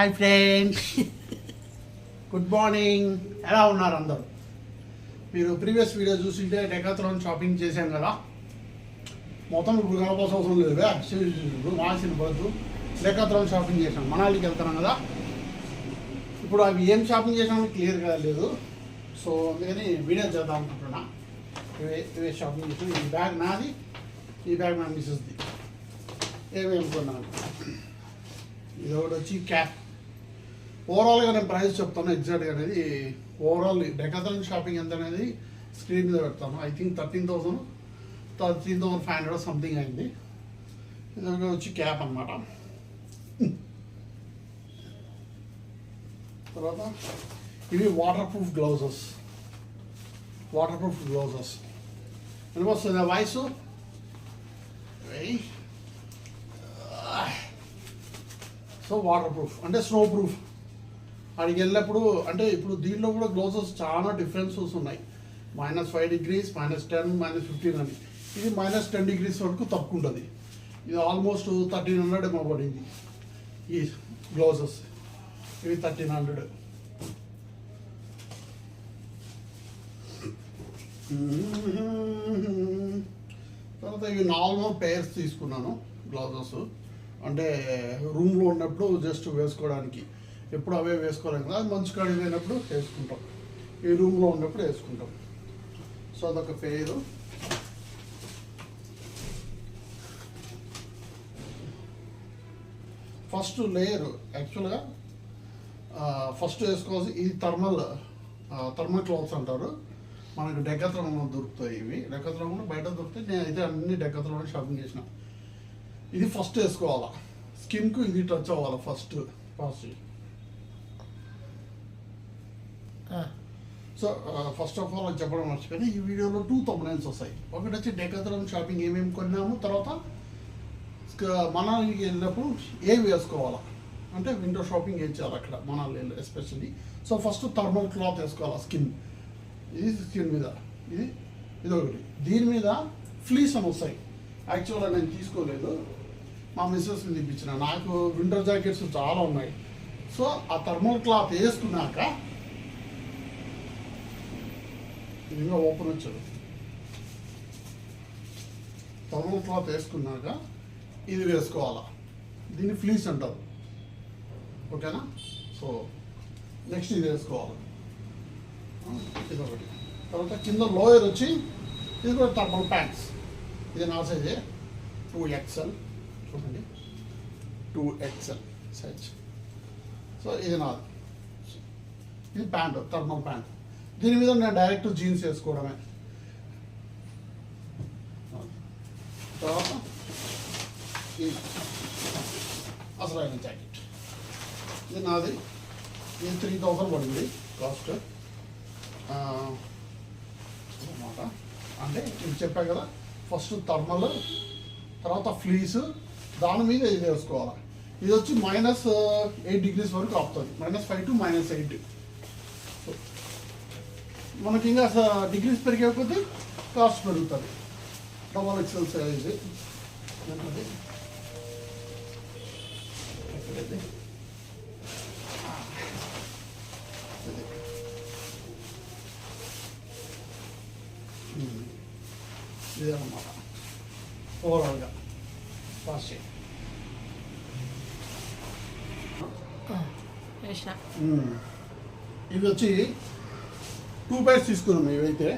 Hi friends. Good morning. ఎలా ఉన్నారు అందరూ? మీరు ప్రీవియస్ వీడియో చూసింటే డెకాత్రాన్ షాపింగ్ చేశాం కదా. మొత్తం ఇప్పుడు కనపాల్సిన అవసరం లేదు ఇప్పుడు మాల్సిన పడద్దు డెకాత్రాన్ షాపింగ్ చేశాం. మనాలికి వెళ్తున్నాం కదా. ఇప్పుడు అవి ఏం షాపింగ్ చేసామో క్లియర్గా లేదు. సో అందుకని వీడియో చేద్దాం అనుకుంటున్నా. ఇవే ఇవే షాపింగ్ చేసాం ఈ బ్యాగ్ నాది ఈ బ్యాగ్ నా మిస్సెస్ది ఏమేమి కొన్నాను ఇది ఒకటి వచ్చి క్యాప్. ఓవరాల్గా నేను ప్రైస్ చెప్తాను ఎగ్జాక్ట్గా అనేది. ఓవరాల్ డెకాథన్ షాపింగ్ ఎంత అనేది స్క్రీన్ మీద పెడతాను. I think thirteen thousand thirteen thousand five hundred something అయింది. ఇది వచ్చి క్యాప్ అనమాట తర్వాత ఇవి waterproof gloves waterproof gloves వినిపిస్తుంది వాయిస్ సో వాటర్ ప్రూఫ్ అంటే స్నో ప్రూఫ్ అక్కడికి వెళ్ళినప్పుడు అంటే ఇప్పుడు దీనిలో కూడా గ్లౌజెస్ చాలా డిఫరెన్సెస్ ఉన్నాయి. Minus five degrees minus ten minus fifteen అని. ఇది మైనస్ టెన్ డిగ్రీస్ వరకు తక్కువ ఉంటుంది. ఇది ఆల్మోస్ట్ థర్టీన్ హండ్రెడ్ ఏమో పడింది. ఈ గ్లౌజెస్ ఇవి థర్టీన్ హండ్రెడ్ తర్వాత ఇవి నార్మల్ పేర్స్ తీసుకున్నాను గ్లౌజెస్ అంటే రూమ్లో ఉన్నప్పుడు జస్ట్ వేసుకోవడానికి. ఎప్పుడు అవే వేసుకోలేం కదా. మంచు కాడి లేనప్పుడు వేసుకుంటాం. ఈ రూమ్లో ఉన్నప్పుడు వేసుకుంటాం. సో అదొక పేరు. ఫస్ట్ లేయర్ యాక్చువల్గా ఫస్ట్ వేసుకోవాల్సి ఇది థర్మల్ థర్మల్ క్లాత్స్ అంటారు. మనకు డెక్కత్రంలో దొరుకుతాయి ఇవి. డెక్కత్రంలో బయట దొరుకుతాయి. నేను అయితే అన్ని డెక్కత్రంలో షాపింగ్ చేసిన. ఇది ఫస్ట్ వేసుకోవాలా? స్కిన్కు ఇది టచ్ అవ్వాలి first? First. So first of all చెప్పడం మర్చిపోయినా ఈ వీడియోలో టూ తమ్ముడైన్స్ వస్తాయి. ఒకటి వచ్చి డెక్కత్రం షాపింగ్ ఏమేమి కొన్నాము తర్వాత మనాలికి వెళ్ళినప్పుడు ఏవి వేసుకోవాలా? అంటే విండో షాపింగ్ ఏం చేయాలి అక్కడ Manali especially so first thermal cloth వేసుకోవాలా స్కిన్ ఇది స్కిన్ మీద. ఇది ఇది ఒకటి. దీని మీద ఫ్లీస్ అని వస్తాయి. యాక్చువల్గా నేను తీసుకోలేదు. మా మిస్సెస్ని తెప్పించిన. నాకు విండో జాకెట్స్ చాలా ఉన్నాయి. సో ఆ థర్మల్ క్లాత్ వేసుకున్నాక ఇది ఇంకా ఓపెన్ వచ్చాడు. థర్మల్ క్లాత్ వేసుకున్నాక ఇది వేసుకోవాలా? దీన్ని ఫ్లీస్ అంటారు. ఓకేనా? సో నెక్స్ట్ ఇది వేసుకోవాలి. ఇది ఒకటి. తర్వాత కింద లోయర్ వచ్చి ఇది కూడా థర్మల్ ప్యాంట్స్ ఇది నా సైజే టూ ఎక్స్ఎల్ చూడండి. టూ ఎక్స్ఎల్ సైజ్ సో ఇది నాది. ఇది ప్యాంట్ థర్మల్ ప్యాంట్ దీని మీద నేను డైరెక్ట్ జీన్స్ వేసుకోవడమే. తర్వాత అసలైన జాకెట్ ఇది నాది. ఇది త్రీ థౌసండ్ పడింది కాస్ట్ అన్నమాట. అంటే ఇది చెప్పా కదా ఫస్ట్ థర్మల్ తర్వాత ఫ్లీస్ దాని మీద ఇది వేసుకోవాలి. ఇది వచ్చి మైనస్ ఎయిట్ డిగ్రీస్ వరకు ఆపుతుంది. Minus five to minus eight మనకి ఇంకా డిగ్రీస్ పెరిగే కొద్దీ కాస్ట్ పెరుగుతుంది. డబల్ ఎక్సెల్ సైజ్ ఏంటది? ఎక్కడిది? ఇది. ఉమ్. ఇదే అన్నమాట ఓవరాల్గా ఫాస్ట్ ఇవి వచ్చి టూ పైర్స్ తీసుకున్నాం ఇవైతే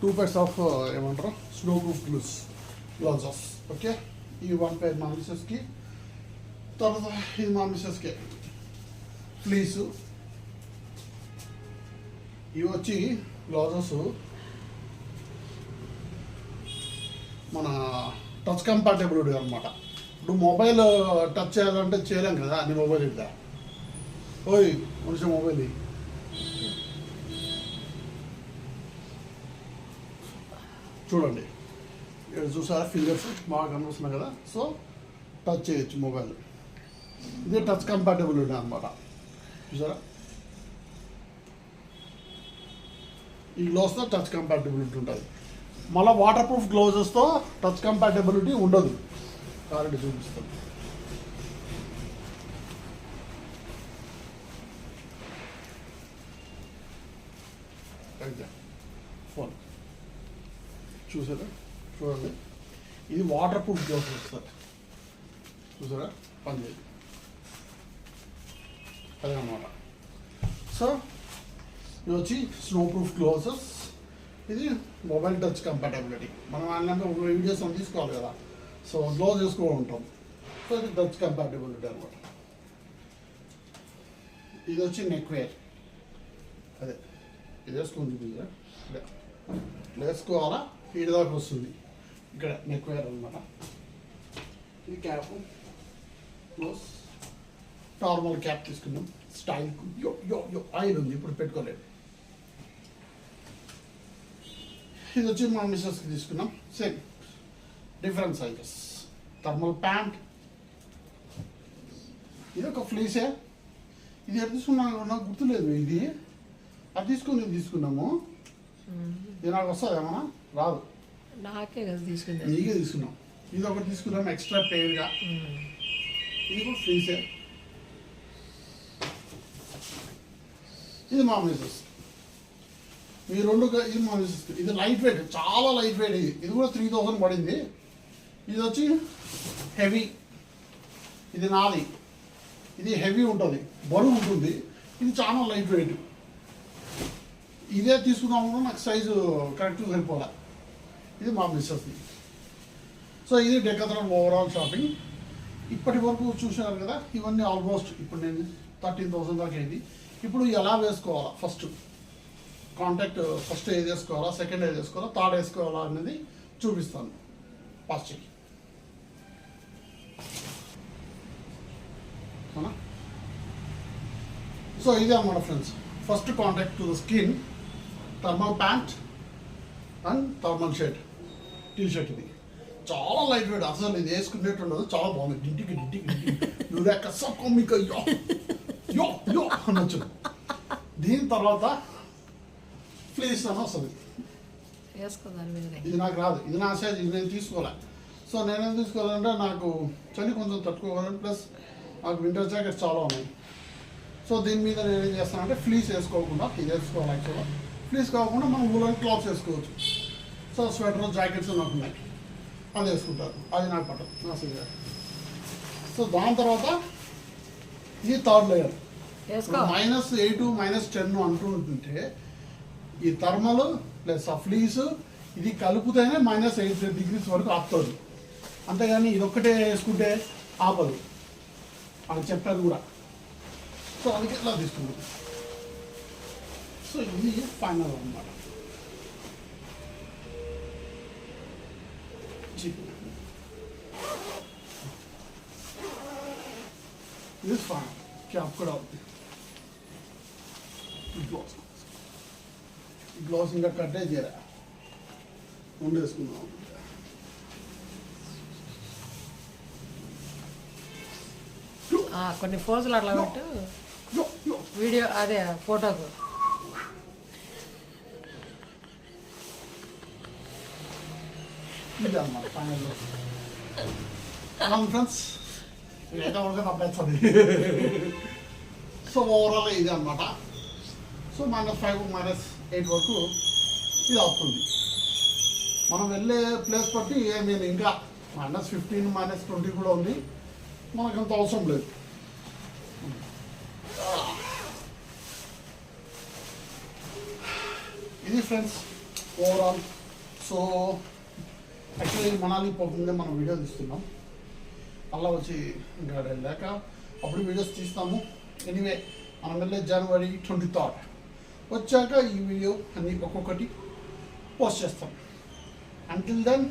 టూ పైర్స్ ఆఫ్ ఏమంటారు? Snow proof gloves gloves okay? ఈ వన్ పైర్ మా మిస్సెస్కి. తర్వాత ఇది మా మిస్సెస్కి. ఫ్లీసు ఇవి వచ్చి గ్లౌజెస్ మన టచ్ కంపార్టబుల్ అనమాట ఇప్పుడు మొబైల్ టచ్ చేయాలంటే చేయలేం కదా అన్ని మొబైల్ ఇద్దా? ఓయ్ మనిషి మొబైల్. చూడండి. ఇక్కడ చూసారా? ఫింగర్స్ బాగా కనిపిస్తున్నాయి కదా? సో టచ్ చేయొచ్చు మొబైల్. ఇదే టచ్ కంపార్టబుల్ ఉండే అనమాట చూసారా? ఈ గ్లోవ్స్తో టచ్ కంపాటబిలిటీ ఉంటుంది. మళ్ళీ వాటర్ ప్రూఫ్ గ్లోజెస్తో టచ్ కంపాటబిలిటీ ఉండదు. కాబట్టి చూపిస్తాం Thank you. చూసారా? చూడండి. ఇది వాటర్ ప్రూఫ్ గ్లౌస్ సార్. చూసారా? పనిచేయదు అదే అన్నమాట. సో ఇది వచ్చి స్నో ప్రూఫ్ గ్లౌసెస్ ఇది మొబైల్ టచ్ కంపాటబిలిటీ మనం అలాంటి వీడియోస్ అని తీసుకోవాలి కదా. సో గ్లౌజ్ చేసుకో ఉంటాం. సో ఇది టచ్ కంపాటబిలిటీ అనమాట ఇది వచ్చి నెక్ వేర్ అదే. ఇది వేసుకొని చూపించా వేసుకోవాలా ఈడ దాకా వస్తుంది. ఇక్కడ నెక్ వేర్ అనమాట ఇది క్యాప్ క్లోజ్ నార్మల్ క్యాప్ తీసుకున్నాం స్టైల్ యో యో యో ఆయిల్ ఉంది. ఇప్పుడు పెట్టుకోలేదు. ఇది వచ్చి మా మిస్సెస్కి తీసుకున్నాం same different sizes thermal pant ఇది ఒక ఫ్లీసే ఇది ఎక్కడ తీసుకున్నాను నాకు గుర్తులేదు. ఇది. అది తీసుకుని తీసుకున్నాము ఇది నాకు వస్తుంది ఏమన్నా రాదు. నాకే కదా నీకే తీసుకున్నాం. ఇది ఒకటి తీసుకున్నాం ఎక్స్ట్రా పేరుగా. ఇది కూడా ఫ్రీసే ఇది మా మిసెస్ ఈ రెండు ఇది మా మిసెస్ ఇది లైట్ వెయిట్ చాలా లైట్ వెయిట్ ఇది. ఇది కూడా త్రీ థౌసండ్ పడింది. ఇది వచ్చి హెవీ ఇది నాది. ఇది హెవీ ఉంటుంది. బరువు ఉంటుంది. ఇది చాలా లైట్ వెయిట్ ఇదే తీసుకుందాము నాకు సైజు కరెక్ట్ సరిపోలే. ఇది మా మిస్సెస్ది సో ఇది డెకథరాన్ ఓవరాల్ షాపింగ్ ఇప్పటి వరకు చూశారు కదా ఇవన్నీ ఆల్మోస్ట్ ఇప్పుడు నేను థర్టీన్ థౌసండ్ దాకా అయింది. ఇప్పుడు ఎలా వేసుకోవాలా? ఫస్ట్ కాంటాక్ట్ ఫస్ట్ ఏది వేసుకోవాలా? సెకండ్ ఏది వేసుకోవాలా? థర్డ్ వేసుకోవాలా అనేది చూపిస్తాను. పాస్ చెయ్యి సో ఇదే అన్నమాట friends first contact to the skin thermal pant and thermal shirt T shirt ఇది. చాలా లైట్ వెయిట్ అసలు ఇది వేసుకునేట్టు ఉండదు చాలా బాగుంది. డింటికి డింటికి డింటికి. నువ్వు లెక్క సొమ్మిక యో యో యో అనొచ్చు దీని తర్వాత ఫ్లీస్ అని వస్తుంది. ఇది నాకు రాదు. ఇది నా సైజ్ ఇది నేను తీసుకోలే. సో నేనేం తీసుకోవాలంటే నాకు చలి కొంచెం తట్టుకోవాలని ప్లస్ నాకు వింటర్ జాకెట్స్ చాలా ఉన్నాయి. సో దీని మీద నేను ఏం చేస్తానంటే ఫ్లీస్ వేసుకోకుండా ఇది వేసుకోవాలి యాక్చువల్గా ఫ్లీస్ కాకుండా మనం వూలన్ క్లాత్స్ వేసుకోవచ్చు. సో స్వెటర్ జాకెట్స్ నాకు ఉన్నాయి. అది వేసుకుంటారు. అది నాకు పట్టదు. నా సైజ్ సో దాని తర్వాత ఇది third layer. Minus eight minus ten అంటుంటే ఈ థర్మల్ ప్లస్ ఆ ఫ్లీస్ ఇది కలిపితేనే మైనస్ ఎయిట్ డిగ్రీస్ వరకు ఆపుతుంది అంతేగాని ఇది ఒక్కటే వేసుకుంటే ఆపదు. అది చెప్పారు కూడా. సో అందుకే ఇలా తీసుకున్నాం సో ఇది ఫైనల్ అన్నమాట. ఇది ఫైనల్ క్యాప్ కూడా అవుతుంది గ్లోవ్స్ గ్లోవ్స్ ఇంకా కట్టే చేయరా ఉండేసుకుందాం కొన్ని ఫోజులు అట్లా పెట్టు. వీడియో అదే ఫోటోకు. ఇది అన్నమాట ఫైనల్ ఫ్రెండ్స్ ఇదైతే వరకు తప్పేస్తుంది సో ఓవరాల్ ఇది అన్నమాట so minus five minus eight వరకు ఇది అవుతుంది మనం వెళ్ళే ప్లేస్ బట్టి నేను ఇంకా మైనస్ ఫిఫ్టీన్ మైనస్ ట్వంటీ కూడా ఉంది మనకు అంత అవసరం లేదు ఇది friends overall so actually Manali పోతుందే మనం వీడియో తీస్తున్నాం. అలా వచ్చి ఇంకా వెళ్ళాక అప్పుడు వీడియోస్ తీస్తాము. ఎనీవే మనం వెళ్ళే జనవరి ట్వంటీ థర్డ్ వచ్చాక ఈ వీడియో అన్ని ఒక్కొక్కటి పోస్ట్ చేస్తాం. Until then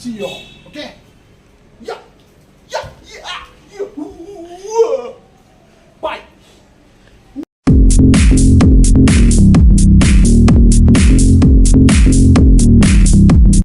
see you okay